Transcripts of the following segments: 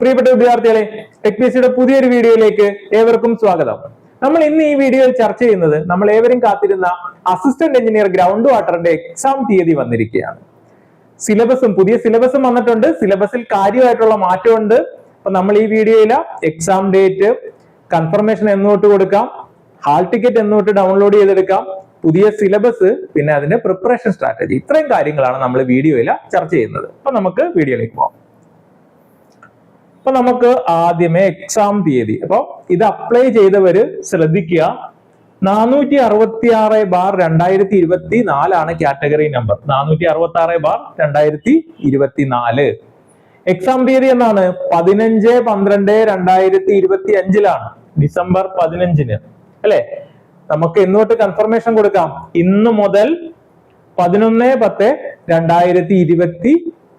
പ്രിയപ്പെട്ട വിദ്യാർത്ഥികളെ tech P സിയുടെ പുതിയൊരു വീഡിയോയിലേക്ക് ഏവർക്കും സ്വാഗതം. നമ്മൾ ഇന്ന് ഈ വീഡിയോയിൽ ചർച്ച ചെയ്യുന്നത് നമ്മൾ ഏവരും കാത്തിരുന്ന അസിസ്റ്റന്റ് എഞ്ചിനീയർ ഗ്രൗണ്ട് വാട്ടറിന്റെ എക്സാം തീയതി വന്നിരിക്കുകയാണ്. സിലബസും പുതിയ സിലബസും വന്നിട്ടുണ്ട്. സിലബസിൽ കാര്യമായിട്ടുള്ള മാറ്റമുണ്ട്. അപ്പൊ നമ്മൾ ഈ വീഡിയോയിൽ എക്സാം ഡേറ്റ് കൺഫർമേഷൻ എന്നോട്ട് കൊടുക്കാം. ഹാൾ ടിക്കറ്റ് എന്നോട്ട് ഡൗൺലോഡ് ചെയ്തെടുക്കാം. പുതിയ സിലബസ് പിന്നെ അതിന്റെ പ്രിപ്പറേഷൻ സ്ട്രാറ്റജി ഇത്രയും കാര്യങ്ങളാണ് നമ്മൾ വീഡിയോയിൽ ചർച്ച ചെയ്യുന്നത്. അപ്പൊ നമുക്ക് വീഡിയോയിലേക്ക് പോകാം അപ്പൊ നമുക്ക് ആദ്യമേ എക്സാം തീയതി. അപ്പൊ ഇത് അപ്ലൈ ചെയ്തവര് ശ്രദ്ധിക്കുക. നാനൂറ്റി അറുപത്തി ആറ് ബാർ രണ്ടായിരത്തി ഇരുപത്തി നാലാണ് കാറ്റഗറി നമ്പർ നാനൂറ്റി അറുപത്തി ആറ് ബാർ രണ്ടായിരത്തി ഇരുപത്തി നാല് എക്സാം തീയതി എന്നാണ്? പതിനഞ്ച് പന്ത്രണ്ട് രണ്ടായിരത്തി ഇരുപത്തി അഞ്ചിലാണ് ഡിസംബർ പതിനഞ്ചിന്. അല്ലെ? നമുക്ക് ഇന്നോട്ട് കൺഫർമേഷൻ കൊടുക്കാം. ഇന്ന് മുതൽ പതിനൊന്ന് പത്ത് രണ്ടായിരത്തി ഇരുപത്തി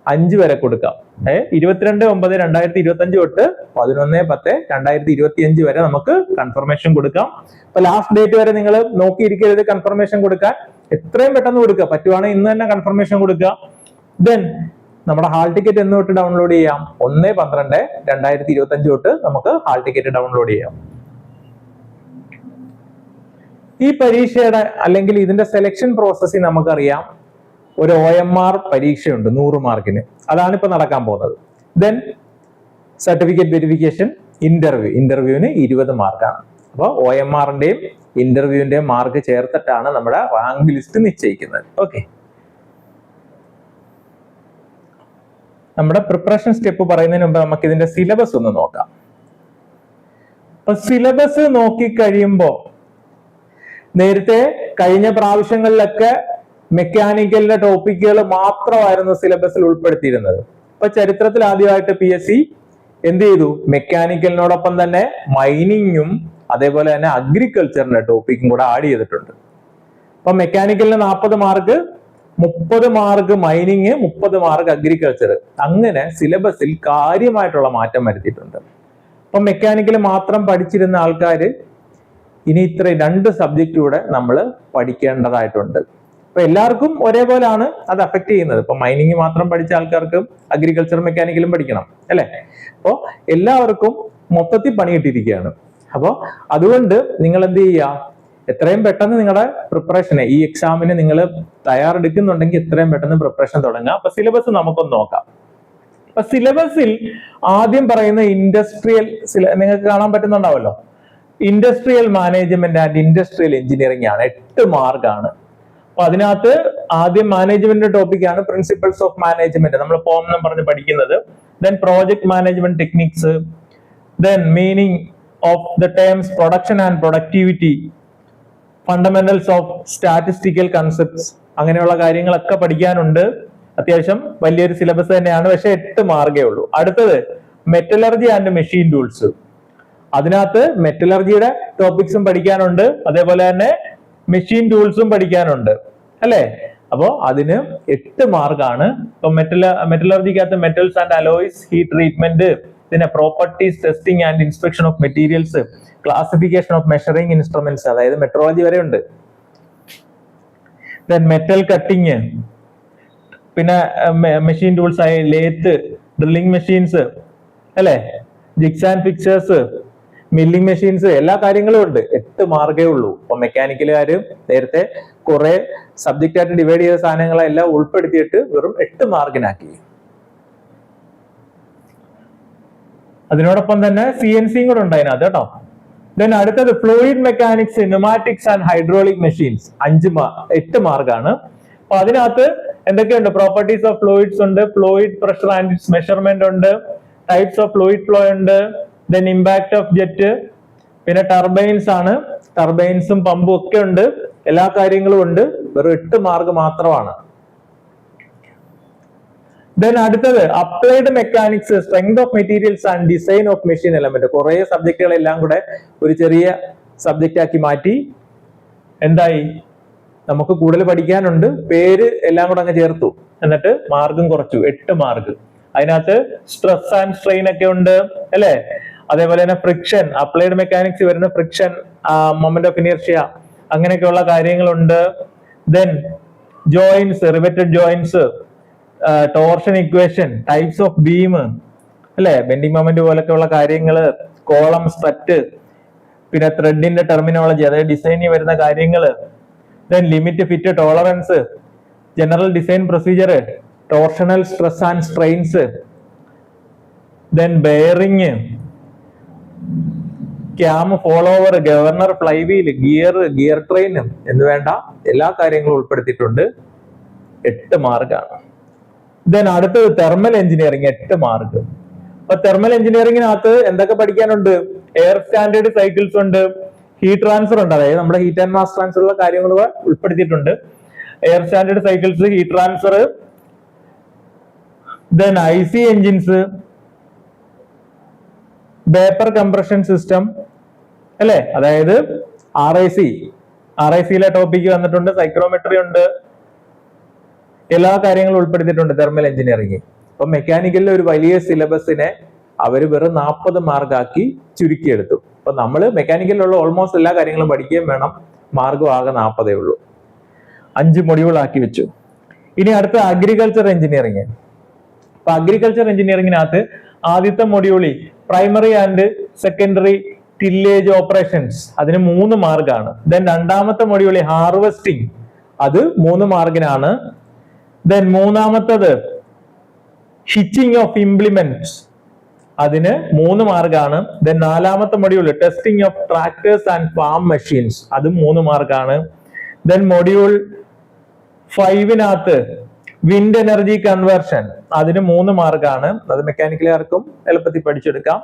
അഞ്ച് വരെ കൊടുക്കാം. ഇരുപത്തിരണ്ട് ഒമ്പത് രണ്ടായിരത്തി ഇരുപത്തി അഞ്ച് തൊട്ട് പതിനൊന്ന് പത്ത് രണ്ടായിരത്തി ഇരുപത്തി അഞ്ച് വരെ നമുക്ക് കൺഫർമേഷൻ കൊടുക്കാം. അപ്പൊ ലാസ്റ്റ് ഡേറ്റ് വരെ നിങ്ങൾ നോക്കിയിരിക്കരുത് കൺഫർമേഷൻ കൊടുക്കാൻ. എത്രയും പെട്ടെന്ന് കൊടുക്കുക. പറ്റുവാണെങ്കിൽ ഇന്ന് തന്നെ കൺഫർമേഷൻ കൊടുക്കുക. ദെൻ നമ്മുടെ ഹാൾ ടിക്കറ്റ് എന്ന് തൊട്ട് ഡൗൺലോഡ് ചെയ്യാം. ഒന്ന് പന്ത്രണ്ട് രണ്ടായിരത്തി ഇരുപത്തി അഞ്ച് തൊട്ട് നമുക്ക് ഹാൾ ടിക്കറ്റ് ഡൗൺലോഡ് ചെയ്യാം. ഈ പരീക്ഷയുടെ അല്ലെങ്കിൽ ഇതിന്റെ സെലക്ഷൻ പ്രോസസ്സിൽ നമുക്കറിയാം. ഒരു ഒ എം ആർ പരീക്ഷയുണ്ട് നൂറ് മാർക്കിന്. അതാണ് ഇപ്പൊ നടക്കാൻ പോകുന്നത്. ദെൻ സർട്ടിഫിക്കറ്റ് വെരിഫിക്കേഷൻ ഇന്റർവ്യൂ ഇന്റർവ്യൂവിന് ഇരുപത് മാർക്കാണ്. അപ്പോൾ ഒ എം ആറിന്റെയും ഇന്റർവ്യൂവിന്റെയും മാർക്ക് ചേർത്തിട്ടാണ് നമ്മുടെ റാങ്ക് ലിസ്റ്റ് നിശ്ചയിക്കുന്നത്. ഓക്കെ നമ്മുടെ പ്രിപ്പറേഷൻ സ്റ്റെപ്പ് പറയുന്നതിന് മുമ്പ് നമുക്ക് ഇതിന്റെ സിലബസ് ഒന്ന് നോക്കാം. അപ്പൊ സിലബസ് നോക്കി കഴിയുമ്പോൾ നേരത്തെ കഴിഞ്ഞ പ്രാവശ്യങ്ങളിലൊക്കെ മെക്കാനിക്കലിന്റെ ടോപ്പിക്കുകൾ മാത്രമായിരുന്നു സിലബസിൽ ഉൾപ്പെടുത്തിയിരുന്നത്. ഇപ്പൊ ചരിത്രത്തിൽ ആദ്യമായിട്ട് പി എസ് സി എന്ത് ചെയ്തു? മെക്കാനിക്കലിനോടൊപ്പം തന്നെ മൈനിങ്ങും അതേപോലെ തന്നെ അഗ്രികൾച്ചറിന്റെ ടോപ്പിക്കും കൂടെ ആഡ് ചെയ്തിട്ടുണ്ട്. അപ്പൊ മെക്കാനിക്കലിന് നാൽപ്പത് മാർക്ക് മുപ്പത് മാർക്ക് മൈനിങ് മുപ്പത് മാർക്ക് അഗ്രികൾച്ചർ അങ്ങനെ സിലബസിൽ കാര്യമായിട്ടുള്ള മാറ്റം വരുത്തിയിട്ടുണ്ട്. അപ്പൊ മെക്കാനിക്കൽ മാത്രം പഠിച്ചിരുന്ന ആൾക്കാർ ഇനി ഇത്രയും രണ്ട് സബ്ജക്റ്റ് കൂടെ നമ്മൾ പഠിക്കേണ്ടതായിട്ടുണ്ട്. അപ്പൊ എല്ലാവർക്കും ഒരേപോലെയാണ് അത് അഫക്ട് ചെയ്യുന്നത്. ഇപ്പൊ മൈനിങ് മാത്രം പഠിച്ച ആൾക്കാർക്കും അഗ്രികൾച്ചർ മെക്കാനിക്കലും പഠിക്കണം അല്ലെ? അപ്പോൾ എല്ലാവർക്കും മൊത്തത്തിൽ പണിയിട്ടിരിക്കുകയാണ് അപ്പോൾ അതുകൊണ്ട് നിങ്ങൾ എന്ത് ചെയ്യുക? എത്രയും പെട്ടെന്ന് നിങ്ങളുടെ പ്രിപ്പറേഷനെ ഈ എക്സാമിന് നിങ്ങൾ തയ്യാറെടുക്കുന്നുണ്ടെങ്കിൽ എത്രയും പെട്ടെന്ന് പ്രിപ്പറേഷൻ തുടങ്ങുക. അപ്പൊ സിലബസ് നമുക്കൊന്ന് നോക്കാം. അപ്പൊ സിലബസിൽ ആദ്യം പറയുന്ന ഇൻഡസ്ട്രിയൽ നിങ്ങൾക്ക് കാണാൻ പറ്റുന്നുണ്ടാവല്ലോ? Industrial management and industrial engineering ആണ് എട്ട് മാർക്കാണ് അപ്പൊ അതിനകത്ത് ആദ്യം മാനേജ്മെന്റ് ടോപ്പിക് ആണ് പ്രിൻസിപ്പൾസ് ഓഫ് മാനേജ്മെന്റ് നമ്മൾ ഫോം എന്ന് പറഞ്ഞ് പഠിക്കുന്നത്. Then project management techniques then meaning of the terms production and productivity fundamentals of statistical concepts അങ്ങനെയുള്ള കാര്യങ്ങളൊക്കെ പഠിക്കാനുണ്ട്. അത്യാവശ്യം വലിയൊരു സിലബസ് തന്നെയാണ്. പക്ഷെ എട്ട് മാർഗേ ഉള്ളൂ. അടുത്തത് മെറ്റലർജി ആൻഡ് മെഷീൻ ടൂൾസ് അതിനകത്ത് മെറ്റലർജിയുടെ ടോപ്പിക്സും പഠിക്കാനുണ്ട്. അതേപോലെ തന്നെ മെഷീൻ ടൂൾസും പഠിക്കാനുണ്ട്. അല്ലേ? അപ്പോ അതിന് എട്ട് മാർക്കാണ് ഇപ്പൊ മെറ്റല മെറ്റലർജിക്കകത്ത് metals and alloys heat treatment പിന്നെ properties testing and inspection of materials classification of measuring instruments അതായത് മെട്രോളജി വരെ ഉണ്ട്. മെറ്റൽ കട്ടിങ് പിന്നെ മെഷീൻ ടൂൾസ് ആയ ലേത്ത് ഡ്രില്ലിംഗ് മെഷീൻസ് അല്ലേ? Jigs and fixtures milling machines എല്ലാ കാര്യങ്ങളും ഉണ്ട്. എട്ട് മാർഗേ ഉള്ളൂ. അപ്പൊ മെക്കാനിക്കലുകാര് നേരത്തെ കുറെ സബ്ജക്റ്റ് ആയിട്ട് ഡിവൈഡ് ചെയ്ത സാധനങ്ങളെല്ലാം ഉൾപ്പെടുത്തിയിട്ട് വെറും എട്ട് മാർഗിനാക്കി അതിനോടൊപ്പം തന്നെ സി എൻ സിയും കൂടെ ഉണ്ടായിരുന്നു അത് കേട്ടോ. ദെൻ അടുത്തത് fluid mechanics pneumatics and hydraulic machines അഞ്ച് എട്ട് മാർഗാണ് അപ്പൊ അതിനകത്ത് എന്തൊക്കെയുണ്ട്? പ്രോപ്പർട്ടീസ് ഓഫ് ഫ്ലൂയിഡ്സ് ഉണ്ട്. ഫ്ലൂയിഡ് പ്രഷർ ആൻഡ് മെഷർമെന്റ് ഉണ്ട്. ടൈപ്സ് ഓഫ് ഫ്ലൂയിഡ് ഫ്ലോ ഉണ്ട്. ദെൻ ഇമ്പാക്ട് ഓഫ് ജെറ്റ് പിന്നെ ടർബൈൻസ് ആണ്. ടർബൈൻസും പമ്പും ഒക്കെ ഉണ്ട്. എല്ലാ കാര്യങ്ങളും ഉണ്ട്. വെറും എട്ട് മാർക്ക് മാത്രമാണ്. ദെൻ അടുത്തത് applied mechanics strength of materials and design of machine element കുറെ സബ്ജക്റ്റുകളെല്ലാം കൂടെ ഒരു ചെറിയ സബ്ജക്റ്റ് ആക്കി മാറ്റി. എന്തായി? നമുക്ക് കൂടുതൽ പഠിക്കാനുണ്ട്. പേര് എല്ലാം കൂടെ അങ്ങ് ചേർത്തു. എന്നിട്ട് മാർഗം കുറച്ചു. എട്ട് മാർക്ക്. അതിനകത്ത് സ്ട്രെസ് ആൻഡ് സ്ട്രെയിൻ ഒക്കെ ഉണ്ട്. അല്ലേ? അതേപോലെ തന്നെ ഫ്രിക്ഷൻ അപ്ലൈഡ് മെക്കാനിക്സ് വരുന്ന ഫ്രിക്ഷൻ മൊമെന്റ് ഓഫ് ഇനിയർഷ്യ അങ്ങനെയൊക്കെയുള്ള കാര്യങ്ങളുണ്ട്. Then joints riveted joints torsion equation types of beam അല്ലെ? ബെൻഡിങ് മൊമെന്റ് പോലൊക്കെയുള്ള കാര്യങ്ങൾ കോളം സ്ട്രറ്റ് പിന്നെ ത്രെഡിന്റെ ടെർമിനോളജി അതായത് ഡിസൈനിൽ വരുന്ന കാര്യങ്ങൾ then limit fit tolerance general design procedure torsional stress and strains then bearing cam follower governor flywheel gear gear ട്രെയിനും എന്ന് വേണ്ട എല്ലാ കാര്യങ്ങളും ഉൾപ്പെടുത്തിയിട്ടുണ്ട്. എട്ട് മാർക്കാണ് ദെൻ അടുത്തത് തെർമൽ എഞ്ചിനീയറിംഗ് എട്ട് മാർക്ക് അപ്പൊ തെർമൽ എഞ്ചിനീയറിംഗിനകത്ത് എന്തൊക്കെ പഠിക്കാനുണ്ട്? എയർ സ്റ്റാൻഡേർഡ് സൈക്കിൾസ് ഉണ്ട്. ഹീറ്റ് ട്രാൻസ്ഫർ ഉണ്ട്. അതായത് നമ്മുടെ ഹീറ്റ് ആൻഡ് മാസ് ട്രാൻസ്ഫർ ഉള്ള കാര്യങ്ങൾ ഉൾപ്പെടുത്തിയിട്ടുണ്ട്. Air standard cycles heat transfer then I C engines vapour compression system അല്ലേ? അതായത് R I C R I സിയിലെ ടോപ്പിക്ക് വന്നിട്ടുണ്ട് സൈക്രോമെട്രി ഉണ്ട്. എല്ലാ കാര്യങ്ങളും ഉൾപ്പെടുത്തിയിട്ടുണ്ട് തെർമൽ എഞ്ചിനീയറിംഗ് അപ്പൊ മെക്കാനിക്കലിലെ ഒരു വലിയ സിലബസിനെ അവർ വെറും നാൽപ്പത് മാർക്കാക്കി ചുരുക്കിയെടുത്തു. അപ്പൊ നമ്മൾ മെക്കാനിക്കലിലുള്ള ഓൾമോസ്റ്റ് എല്ലാ കാര്യങ്ങളും പഠിക്കുകയും വേണം. മാർഗം ആകെ നാൽപ്പതേ ഉള്ളൂ. അഞ്ച് മൊഡ്യൂൾ ആക്കി വെച്ചു. ഇനി അടുത്ത അഗ്രികൾച്ചർ എഞ്ചിനീയറിംഗ് അപ്പൊ അഗ്രികൾച്ചർ എഞ്ചിനീയറിംഗിനകത്ത് ആദ്യത്തെ മൊഡ്യൂളിൽ primary and secondary tillage operations അതിന് മൂന്ന് മാർക്കാണ് ദെൻ രണ്ടാമത്തെ മൊഡ്യൂളിൽ ഹാർവെസ്റ്റിംഗ് അത് മൂന്ന് മാർഗിനാണ്. ദെൻ മൂന്നാമത്തത് ഹിച്ചിങ് ഓഫ് ഇംപ്ലിമെന്റ്സ് അതിന് മൂന്ന് മാർക്കാണ് ദെൻ നാലാമത്തെ module testing of tractors and farm machines അതും മൂന്ന് മാർക്കാണ് ദെൻ മൊഡ്യൂൾ ഫൈവിനകത്ത് വിൻഡ് എനർജി കൺവേർഷൻ അതിന് മൂന്ന് മാർക്കാണ് അത് മെക്കാനിക്കലുകാർക്കും എളുപ്പത്തിൽ പഠിച്ചെടുക്കാം.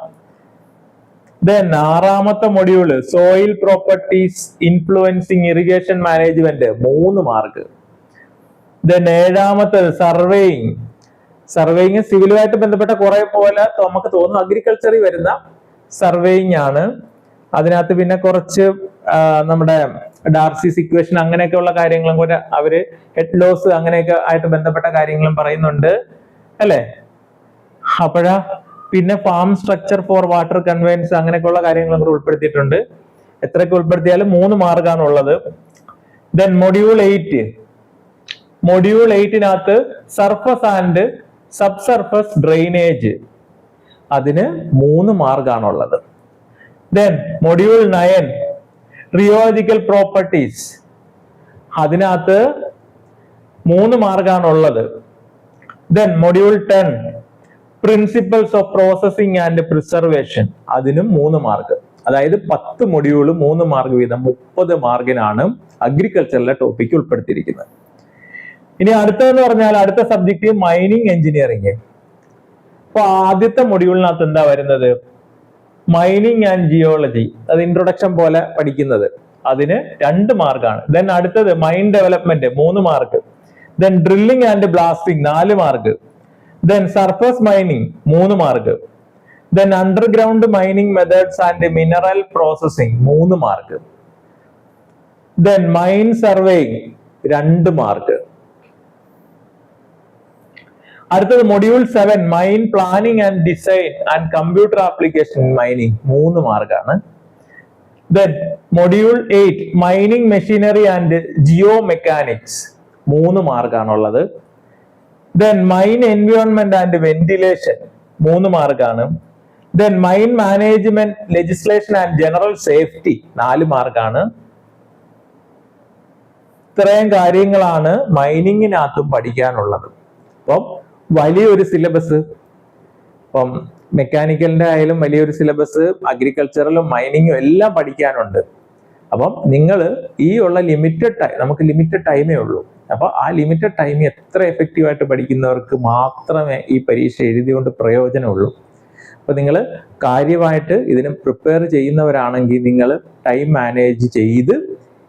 ദെൻ ആറാമത്തെ module soil properties influencing irrigation management മൂന്ന് മാർക്ക്. ദെൻ ഏഴാമത്തത് സർവേയിങ് സർവേയിങ് സിവിലുമായിട്ട് ബന്ധപ്പെട്ട കുറെ പോലെ നമുക്ക് തോന്നുന്നു അഗ്രികൾച്ചറിൽ വരുന്ന സർവേയിങ് ആണ്. അതിനകത്ത് പിന്നെ കുറച്ച് നമ്മുടെ ഡാർസിസ് ഇക്വേഷൻ അങ്ങനെയൊക്കെയുള്ള കാര്യങ്ങളും കൂടെ അവർ ഹെഡ് ലോസ് അങ്ങനെയൊക്കെ ആയിട്ട് ബന്ധപ്പെട്ട കാര്യങ്ങളും പറയുന്നുണ്ട്. അല്ലേ? അപ്പോഴാ പിന്നെ farm structure for water conveyance അങ്ങനെയൊക്കെയുള്ള കാര്യങ്ങളും കൂടെ ഉൾപ്പെടുത്തിയിട്ടുണ്ട്. എത്രയൊക്കെ ഉൾപ്പെടുത്തിയാലും മൂന്ന് മാർഗമാണ് ഉള്ളത്. Then module eight module എയ്റ്റിനകത്ത് surface and sub surface drainage അതിന് മൂന്ന് മാർഗമാണുള്ളത് then module nine rheological properties അതിനകത്ത് മൂന്ന് മാർക്കാണുള്ളത് then module ten principles of processing and preservation അതിനും മൂന്ന് മാർക്ക് അതായത് പത്ത് മൊഡ്യൂൾ മൂന്ന് മാർക്ക് വീതം മുപ്പത് മാർക്കിനാണ് അഗ്രികൾച്ചറിലെ ടോപ്പിക് ഉൾപ്പെടുത്തിയിരിക്കുന്നത്. ഇനി അടുത്തതെന്ന് പറഞ്ഞാൽ അടുത്ത സബ്ജക്റ്റ് മൈനിങ് എഞ്ചിനീയറിംഗ് അപ്പൊ ആദ്യത്തെ മൊഡ്യൂളിനകത്ത് എന്താ വരുന്നത്? മൈനിങ് ആൻഡ് ജിയോളജി അത് ഇൻട്രൊഡക്ഷൻ പോലെ പഠിക്കുന്നത്. അതിന് രണ്ട് മാർക്കാണ് ദെൻ അടുത്തത് മൈൻ ഡെവലപ്മെന്റ് മൂന്ന് mark. Then drilling and blasting നാല് മാർക്ക്. ദെൻ സർഫസ് മൈനിങ് മൂന്ന് mark. Then underground mining methods and mineral processing മൂന്ന് മാർക്ക്. ദെൻ മൈൻ സർവേയിങ് രണ്ട് മാർക്ക്. അടുത്തത് module seven mine planning and design and computer application mining മൂന്ന് മാർക്കാണ് then module eight mining machinery and geomechanics മൂന്ന് മാർക്കാണുള്ളത് then mine environment and ventilation മൂന്ന് മാർക്കാണ് then mine management legislation and general safety നാല് മാർക്കാണ് ഇത്രയും കാര്യങ്ങളാണ് മൈനിങ്ങിനകത്തും പഠിക്കാനുള്ളത്. അപ്പം വലിയൊരു സിലബസ് ഇപ്പം മെക്കാനിക്കലിന്റെ ആയാലും വലിയൊരു സിലബസ് അഗ്രികൾച്ചറലും മൈനിങ്ങും എല്ലാം പഠിക്കാനുണ്ട്. അപ്പം നിങ്ങൾ ഈ ഉള്ള ലിമിറ്റഡ് ടൈം നമുക്ക് ലിമിറ്റഡ് ടൈമേ ഉള്ളൂ. അപ്പൊ ആ ലിമിറ്റഡ് ടൈം എത്ര എഫക്റ്റീവായിട്ട് പഠിക്കുന്നവർക്ക് മാത്രമേ ഈ പരീക്ഷ എഴുതിയോണ്ട് പ്രയോജനമുള്ളൂ. അപ്പൊ നിങ്ങൾ കാര്യമായിട്ട് ഇതിന് പ്രിപ്പയർ ചെയ്യുന്നവരാണെങ്കിൽ നിങ്ങൾ ടൈം മാനേജ് ചെയ്ത്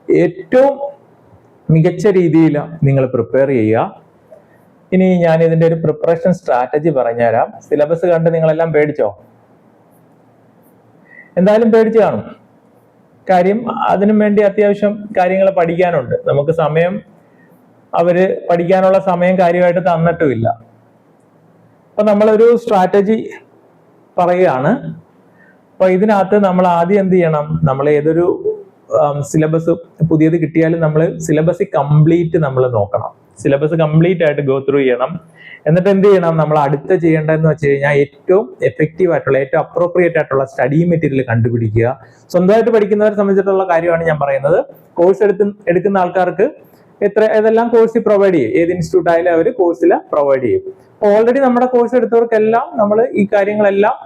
ഏറ്റവും മികച്ച രീതിയിൽ നിങ്ങൾ പ്രിപ്പയർ ചെയ്യുക. ഇനി ഞാൻ ഇതിന്റെ ഒരു പ്രിപ്പറേഷൻ സ്ട്രാറ്റജി പറഞ്ഞുതരാം. സിലബസ് കണ്ട് നിങ്ങളെല്ലാം പേടിച്ചോ? എന്തായാലും പേടിച്ച് കാണും. കാര്യം അതിനും വേണ്ടി അത്യാവശ്യം കാര്യങ്ങൾ പഠിക്കാനുണ്ട്. നമുക്ക് സമയം അവർ പഠിക്കാനുള്ള സമയം കാര്യമായിട്ട് തന്നിട്ടുമില്ല. അപ്പൊ നമ്മളൊരു സ്ട്രാറ്റജി പറയുകയാണ്. അപ്പൊ ഇതിനകത്ത് നമ്മൾ ആദ്യം എന്ത് ചെയ്യണം? നമ്മൾ ഏതൊരു സിലബസ് പുതിയത് കിട്ടിയാലും നമ്മൾ സിലബസ് കംപ്ലീറ്റ് നമ്മൾ നോക്കണം. സിലബസ് കംപ്ലീറ്റ് ആയിട്ട് ഗോ ത്രൂ ചെയ്യണം. എന്നിട്ട് എന്ത് ചെയ്യണം? നമ്മൾ അടുത്ത ചെയ്യേണ്ടതെന്ന് വെച്ച് കഴിഞ്ഞാൽ ഏറ്റവും എഫക്റ്റീവ് ആയിട്ടുള്ള ഏറ്റവും അപ്രോപ്രിയേറ്റ് ആയിട്ടുള്ള സ്റ്റഡി മെറ്റീരിയൽ കണ്ടുപിടിക്കുക. സ്വന്തമായിട്ട് പഠിക്കുന്നവരെ സംബന്ധിച്ചിട്ടുള്ള കാര്യമാണ് ഞാൻ പറയുന്നത്. കോഴ്സ് എടുത്ത് എടുക്കുന്ന ആൾക്കാർക്ക് എത്ര ഏതെല്ലാം കോഴ്സ് പ്രൊവൈഡ് ചെയ്യും? ഏത് ഇൻസ്റ്റിറ്റ്യൂട്ട് ആയാലും അവർ കോഴ്സിൽ പ്രൊവൈഡ് ചെയ്യും. ഓൾറെഡി നമ്മുടെ കോഴ്സ് എടുത്തവർക്കെല്ലാം നമ്മൾ ഈ കാര്യങ്ങളെല്ലാം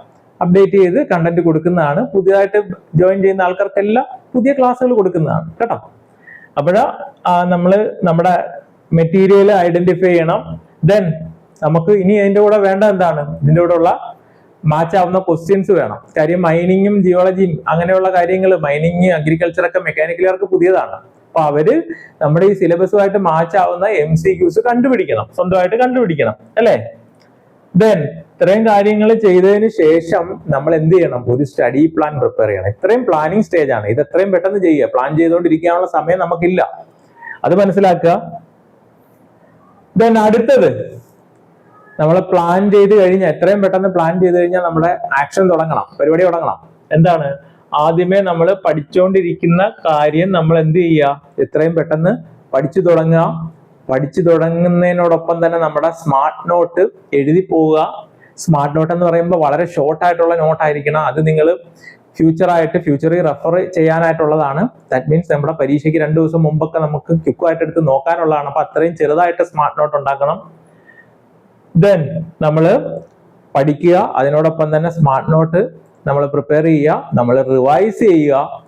അപ്ഡേറ്റ് ചെയ്ത് കണ്ടന്റ് കൊടുക്കുന്നതാണ്. പുതിയതായിട്ട് ജോയിൻ ചെയ്യുന്ന ആൾക്കാർക്കെല്ലാം പുതിയ ക്ലാസ്സുകൾ കൊടുക്കുന്നതാണ്. കേട്ടോ? അപ്പോൾ നമ്മൾ നമ്മുടെ മെറ്റീരിയൽ ഐഡന്റിഫൈ ചെയ്യണം. ദെൻ നമുക്ക് ഇനി അതിന്റെ കൂടെ വേണ്ട എന്താണ്? ഇതിന്റെ കൂടെ ഉള്ള മാച്ച് ആവുന്ന ക്വസ്റ്റ്യൻസ് വേണം. കാര്യം മൈനിങ്ങും ജിയോളജിയും അങ്ങനെയുള്ള കാര്യങ്ങൾ മൈനിങ് അഗ്രികൾച്ചർ ഒക്കെ മെക്കാനിക്കലുകാർക്ക് പുതിയതാണ്. അപ്പൊ അവർ നമ്മുടെ ഈ സിലബസുമായിട്ട് മാച്ച് ആവുന്ന എം സി ക്യൂസ് കണ്ടുപിടിക്കണം. സ്വന്തമായിട്ട് കണ്ടുപിടിക്കണം. അല്ലേ? ദെൻ ഇത്രയും കാര്യങ്ങൾ ചെയ്തതിന് ശേഷം നമ്മൾ എന്ത് ചെയ്യണം? ഒരു സ്റ്റഡി പ്ലാൻ പ്രിപ്പയർ ചെയ്യണം. ഇത്രയും പ്ലാനിങ് സ്റ്റേജ് ആണ്. ഇത് എത്രയും പെട്ടെന്ന് ചെയ്യുക. പ്ലാൻ ചെയ്തുകൊണ്ടിരിക്കാനുള്ള സമയം നമുക്കില്ല. അത് മനസ്സിലാക്കുക. ദെൻ അടുത്തത് നമ്മൾ പ്ലാൻ ചെയ്ത് കഴിഞ്ഞാൽ എത്രയും പെട്ടെന്ന് പ്ലാൻ ചെയ്ത് കഴിഞ്ഞാൽ നമ്മുടെ ആക്ഷൻ തുടങ്ങണം പരിപാടി തുടങ്ങണം. എന്താണ്? ആദ്യമേ നമ്മൾ പഠിച്ചുകൊണ്ടിരിക്കുന്ന കാര്യം നമ്മൾ എന്ത് ചെയ്യുക എത്രയും പെട്ടെന്ന് പഠിച്ചു തുടങ്ങുക പഠിച്ചു തുടങ്ങുന്നതിനോടൊപ്പം തന്നെ നമ്മുടെ സ്മാർട്ട് നോട്ട് എഴുതി പോവുക. സ്മാർട്ട് നോട്ട് എന്ന് പറയുമ്പോൾ വളരെ ഷോർട്ട് ആയിട്ടുള്ള നോട്ട് ആയിരിക്കണം. അത് നിങ്ങൾ ഫ്യൂച്ചറായിട്ട് ഫ്യൂച്ചറിൽ റെഫർ ചെയ്യാനായിട്ടുള്ളതാണ്. ദാറ്റ് മീൻസ് നമ്മുടെ പരീക്ഷയ്ക്ക് രണ്ട് ദിവസം മുമ്പൊക്കെ നമുക്ക് ക്വിക്കായിട്ട് എടുത്ത് നോക്കാനുള്ളതാണ്. അപ്പൊ അത്രയും ചെറുതായിട്ട് സ്മാർട്ട് നോട്ട് ഉണ്ടാക്കണം. ദെൻ നമ്മൾ പഠിക്കുക അതിനോടൊപ്പം തന്നെ സ്മാർട്ട് നോട്ട് നമ്മൾ പ്രിപ്പയർ ചെയ്യുക നമ്മൾ റിവൈസ് ചെയ്യുക.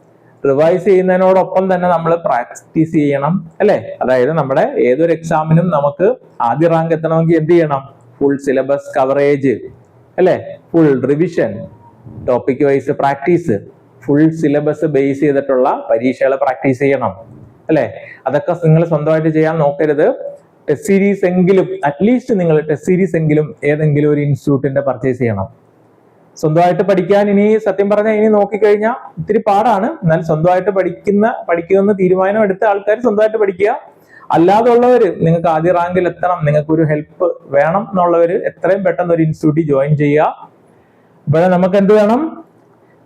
റിവൈസ് ചെയ്യുന്നതിനോടൊപ്പം തന്നെ നമ്മൾ പ്രാക്ടീസ് ചെയ്യണം അല്ലെ? അതായത് നമ്മുടെ ഏതൊരു എക്സാമിനും നമുക്ക് ആദ്യ റാങ്ക് എത്തണമെങ്കിൽ എന്ത് ചെയ്യണം? ഫുൾ സിലബസ് കവറേജ് അല്ലെ? Full revision topic wise practice full syllabus base ചെയ്തിട്ടുള്ള പരീക്ഷകൾ പ്രാക്ടീസ് ചെയ്യണം. അല്ലെ? അതൊക്കെ നിങ്ങൾ സ്വന്തമായിട്ട് ചെയ്യാൻ നോക്കരുത്. ടെസ്റ്റ് സീരീസ് എങ്കിലും അറ്റ്ലീസ്റ്റ് നിങ്ങൾ ടെസ്റ്റ് സീരീസ് എങ്കിലും ഏതെങ്കിലും ഒരു ഇൻസ്റ്റിറ്റ്യൂട്ടിന്റെ പർച്ചേസ് ചെയ്യണം. സ്വന്തമായിട്ട് പഠിക്കാൻ ഇനി സത്യം പറഞ്ഞാൽ ഇനി നോക്കിക്കഴിഞ്ഞാൽ ഇത്തിരി പാടാണ്. എന്നാൽ സ്വന്തമായിട്ട് പഠിക്കുന്ന പഠിക്കുമെന്ന് തീരുമാനം എടുത്ത ആൾക്കാർ സ്വന്തമായിട്ട് പഠിക്കുക. അല്ലാതെ ഉള്ളവര് നിങ്ങൾക്ക് ആദ്യ റാങ്കിൽ എത്തണം. നിങ്ങൾക്ക് ഒരു ഹെൽപ്പ് വേണം എന്നുള്ളവർ എത്രയും പെട്ടെന്ന് ഒരു ഇൻസ്റ്റിറ്റ്യൂട്ടിൽ ജോയിൻ ചെയ്യുക. ഇവിടെ നമുക്ക് എന്ത് വേണം?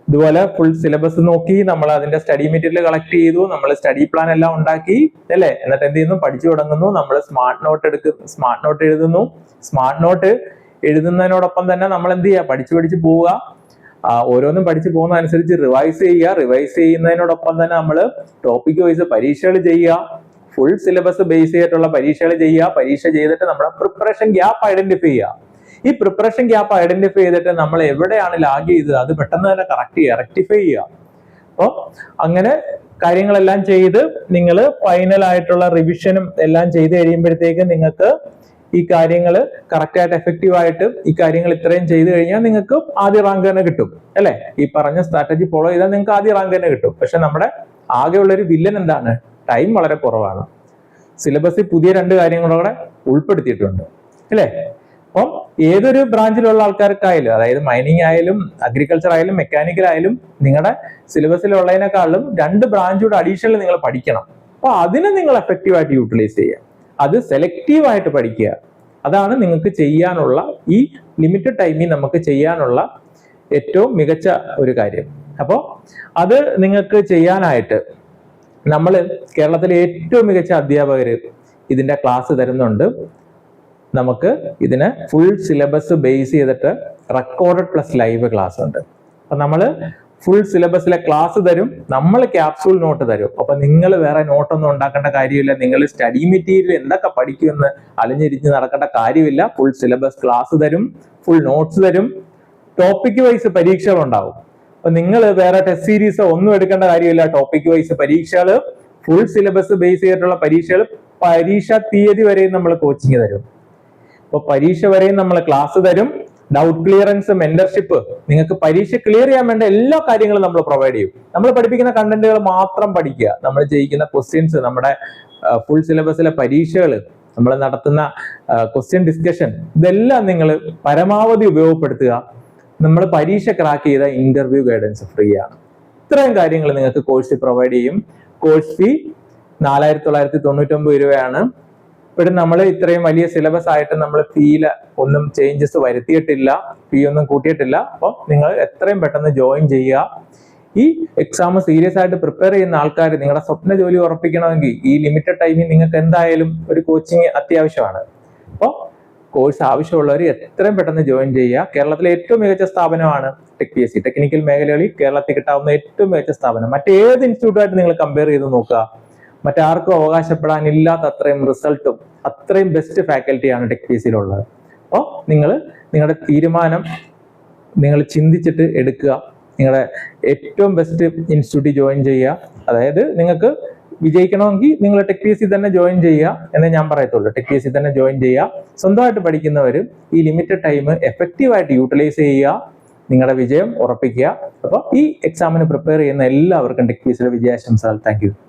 ഇതുപോലെ ഫുൾ സിലബസ് നോക്കി നമ്മൾ അതിന്റെ സ്റ്റഡി മെറ്റീരിയൽ കളക്ട് ചെയ്തു നമ്മൾ സ്റ്റഡി പ്ലാൻ എല്ലാം ഉണ്ടാക്കി അല്ലേ? എന്നിട്ട് എന്ത് ചെയ്യുന്നു? പഠിച്ചു തുടങ്ങുന്നു. നമ്മൾ സ്മാർട്ട് നോട്ട് എടുക്കുന്നു സ്മാർട്ട് നോട്ട് എഴുതുന്നു. സ്മാർട്ട് നോട്ട് എഴുതുന്നതിനോടൊപ്പം തന്നെ നമ്മൾ എന്ത് ചെയ്യുക? പഠിച്ചു പഠിച്ച് പോവുക. ഓരോന്നും പഠിച്ചു പോകുന്ന അനുസരിച്ച് റിവൈസ് ചെയ്യുക. റിവൈസ് ചെയ്യുന്നതിനോടൊപ്പം തന്നെ നമ്മൾ ടോപ്പിക് വൈസ് പരീക്ഷകൾ ചെയ്യുക. ഫുൾ സിലബസ് ബേസ് ചെയ്തിട്ടുള്ള പരീക്ഷകൾ ചെയ്യുക. പരീക്ഷ ചെയ്തിട്ട് നമ്മുടെ പ്രിപ്പറേഷൻ ഗ്യാപ്പ് ഐഡന്റിഫൈ ചെയ്യുക. ഈ പ്രിപ്പറേഷൻ ഗ്യാപ്പ് ഐഡന്റിഫൈ ചെയ്തിട്ട് നമ്മൾ എവിടെയാണ് ലാഗ് ചെയ്തത്? അത് പെട്ടെന്ന് തന്നെ കറക്റ്റ് ചെയ്യുക റെക്ടിഫൈ ചെയ്യുക. അപ്പോൾ അങ്ങനെ കാര്യങ്ങളെല്ലാം ചെയ്ത് നിങ്ങൾ ഫൈനൽ ആയിട്ടുള്ള റിവിഷനും എല്ലാം ചെയ്ത് കഴിയുമ്പോഴത്തേക്ക് നിങ്ങൾക്ക് ഈ കാര്യങ്ങൾ കറക്റ്റായിട്ട് എഫക്റ്റീവ് ആയിട്ട് ഈ കാര്യങ്ങൾ ഇത്രയും ചെയ്തു കഴിഞ്ഞാൽ നിങ്ങൾക്ക് ആദ്യ റാങ്ക് തന്നെ കിട്ടും അല്ലെ? ഈ പറഞ്ഞ സ്ട്രാറ്റജി ഫോളോ ചെയ്താൽ നിങ്ങൾക്ക് ആദ്യ റാങ്ക് തന്നെ കിട്ടും. പക്ഷെ നമ്മുടെ ആകെയുള്ള ഒരു വില്ലൻ എന്താണ്? ടൈം വളരെ കുറവാണ്. സിലബസിൽ പുതിയ രണ്ട് കാര്യങ്ങളൂടെ ഉൾപ്പെടുത്തിയിട്ടുണ്ട് അല്ലേ? അപ്പം ഏതൊരു ബ്രാഞ്ചിലുള്ള ആൾക്കാർക്കായാലും അതായത് മൈനിങ് ആയാലും അഗ്രികൾച്ചർ ആയാലും മെക്കാനിക്കൽ ആയാലും നിങ്ങളുടെ സിലബസിലുള്ളതിനേക്കാളും രണ്ട് ബ്രാഞ്ചൂടെ അഡീഷണൽ നിങ്ങൾ പഠിക്കണം. അപ്പൊ അതിനെ നിങ്ങൾ എഫക്റ്റീവ് ആയിട്ട് യൂട്ടിലൈസ് ചെയ്യുക. അത് സെലക്റ്റീവ് ആയിട്ട് പഠിക്കുക. അതാണ് നിങ്ങൾക്ക് ചെയ്യാനുള്ള ഈ ലിമിറ്റഡ് ടൈമിൽ നമുക്ക് ചെയ്യാനുള്ള ഏറ്റവും മികച്ച ഒരു കാര്യം. അപ്പോൾ അത് നിങ്ങൾക്ക് ചെയ്യാനായിട്ട് നമ്മൾ കേരളത്തിലെ ഏറ്റവും മികച്ച അധ്യാപകർ ഇതിന്റെ ക്ലാസ് തരുന്നുണ്ട്. നമുക്ക് ഇതിന് ഫുൾ സിലബസ് ബേസ് ചെയ്തിട്ട് റെക്കോർഡഡ് പ്ലസ് ലൈവ് ക്ലാസ് ഉണ്ട്. അപ്പൊ നമ്മൾ ഫുൾ സിലബസിലെ ക്ലാസ് തരും നമ്മൾ ക്യാപ്സൂൾ നോട്ട് തരും. അപ്പൊ നിങ്ങൾ വേറെ നോട്ടൊന്നും ഉണ്ടാക്കേണ്ട കാര്യമില്ല. നിങ്ങൾ സ്റ്റഡി മെറ്റീരിയൽ എന്തൊക്കെ പഠിക്കുമെന്ന് അലഞ്ഞിരിഞ്ഞ് നടക്കേണ്ട കാര്യമില്ല. ഫുൾ സിലബസ് ക്ലാസ് തരും ഫുൾ നോട്ട്സ് തരും. ടോപ്പിക് വൈസ് പരീക്ഷകൾ ഉണ്ടാവും അപ്പൊ നിങ്ങൾ വേറെ ടെസ്റ്റ് സീരീസ് ഒന്നും എടുക്കേണ്ട കാര്യമില്ല. ടോപ്പിക് വൈസ് പരീക്ഷകൾ ഫുൾ സിലബസ് ബേസ് ചെയ്തിട്ടുള്ള പരീക്ഷകൾ പരീക്ഷ തീയതി വരെയും നമ്മൾ കോച്ചിങ് തരും. അപ്പൊ പരീക്ഷ വരെയും നമ്മൾ ക്ലാസ് തരും. ഡൗട്ട് ക്ലിയറൻസ് മെന്റർഷിപ്പ് നിങ്ങൾക്ക് പരീക്ഷ ക്ലിയർ ചെയ്യാൻ വേണ്ട എല്ലാ കാര്യങ്ങളും നമ്മൾ പ്രൊവൈഡ് ചെയ്യും. നമ്മൾ പഠിപ്പിക്കുന്ന കണ്ടന്റുകൾ മാത്രം പഠിക്കുക. നമ്മൾ ജയിക്കുന്ന ക്വസ്റ്റ്യൻസ് നമ്മുടെ ഫുൾ സിലബസിലെ പരീക്ഷകൾ നമ്മൾ നടത്തുന്ന ക്വസ്റ്റ്യൻ ഡിസ്കഷൻ ഇതെല്ലാം നിങ്ങൾ പരമാവധി ഉപയോഗപ്പെടുത്തുക. നമ്മൾ പരീക്ഷ ക്രാക്ക് ചെയ്ത ഇന്റർവ്യൂ ഗൈഡൻസ് ഫ്രീ ആണ്. ഇത്രയും കാര്യങ്ങൾ നിങ്ങൾക്ക് കോഴ്സ് പ്രൊവൈഡ് ചെയ്യും. കോഴ്സ് ഫീ നാലായിരത്തി തൊള്ളായിരത്തി തൊണ്ണൂറ്റൊമ്പത് രൂപയാണ്. ഇപ്പോഴും നമ്മൾ ഇത്രയും വലിയ സിലബസ് ആയിട്ട് നമ്മൾ ഫീൽ ഒന്നും ചേഞ്ചസ് വരുത്തിയിട്ടില്ല ഫീ ഒന്നും കൂട്ടിയിട്ടില്ല. അപ്പോൾ നിങ്ങൾ എത്രയും പെട്ടെന്ന് ജോയിൻ ചെയ്യുക. ഈ എക്സാം സീരിയസ് ആയിട്ട് പ്രിപ്പയർ ചെയ്യുന്ന ആൾക്കാർ നിങ്ങളുടെ സ്വപ്ന ജോലി ഉറപ്പിക്കണമെങ്കിൽ ഈ ലിമിറ്റഡ് ടൈമിൽ നിങ്ങൾക്ക് എന്തായാലും ഒരു കോച്ചിങ് അത്യാവശ്യമാണ്. അപ്പോൾ കോഴ്സ് ആവശ്യമുള്ളവർ എത്രയും പെട്ടെന്ന് ജോയിൻ ചെയ്യുക. കേരളത്തിലെ ഏറ്റവും മികച്ച സ്ഥാപനമാണ് tech P S C technical മേഖലകളിൽ കേരളത്തിൽ കിട്ടാവുന്ന ഏറ്റവും മികച്ച സ്ഥാപനം. മറ്റേത് ഇൻസ്റ്റിറ്റ്യൂട്ടുമായിട്ട് നിങ്ങൾ കമ്പയർ ചെയ്ത് നോക്കുക. മറ്റാർക്കും അവകാശപ്പെടാനില്ലാത്ത അത്രയും റിസൾട്ടും അത്രയും ബെസ്റ്റ് ഫാക്കൽറ്റിയാണ് ടെക് പി സിയിലുള്ളത് അപ്പോൾ നിങ്ങൾ നിങ്ങളുടെ തീരുമാനം നിങ്ങൾ ചിന്തിച്ചിട്ട് എടുക്കുക. നിങ്ങളുടെ ഏറ്റവും ബെസ്റ്റ് ഇൻസ്റ്റിറ്റ്യൂട്ടിൽ ജോയിൻ ചെയ്യുക. അതായത് നിങ്ങൾക്ക് വിജയിക്കണമെങ്കിൽ നിങ്ങൾ ടെക് പി സി തന്നെ ജോയിൻ ചെയ്യുക എന്നേ ഞാൻ പറയത്തുള്ളൂ. ടെക് പി സി തന്നെ ജോയിൻ ചെയ്യുക. സ്വന്തമായിട്ട് പഠിക്കുന്നവരും ഈ ലിമിറ്റഡ് ടൈം എഫക്റ്റീവായിട്ട് യൂട്ടിലൈസ് ചെയ്യുക. നിങ്ങളുടെ വിജയം ഉറപ്പിക്കുക. അപ്പോൾ ഈ എക്സാമിന് പ്രിപ്പയർ ചെയ്യുന്ന എല്ലാവർക്കും ടെക് പി സിയുടെ വിജയാശംസകൾ. താങ്ക്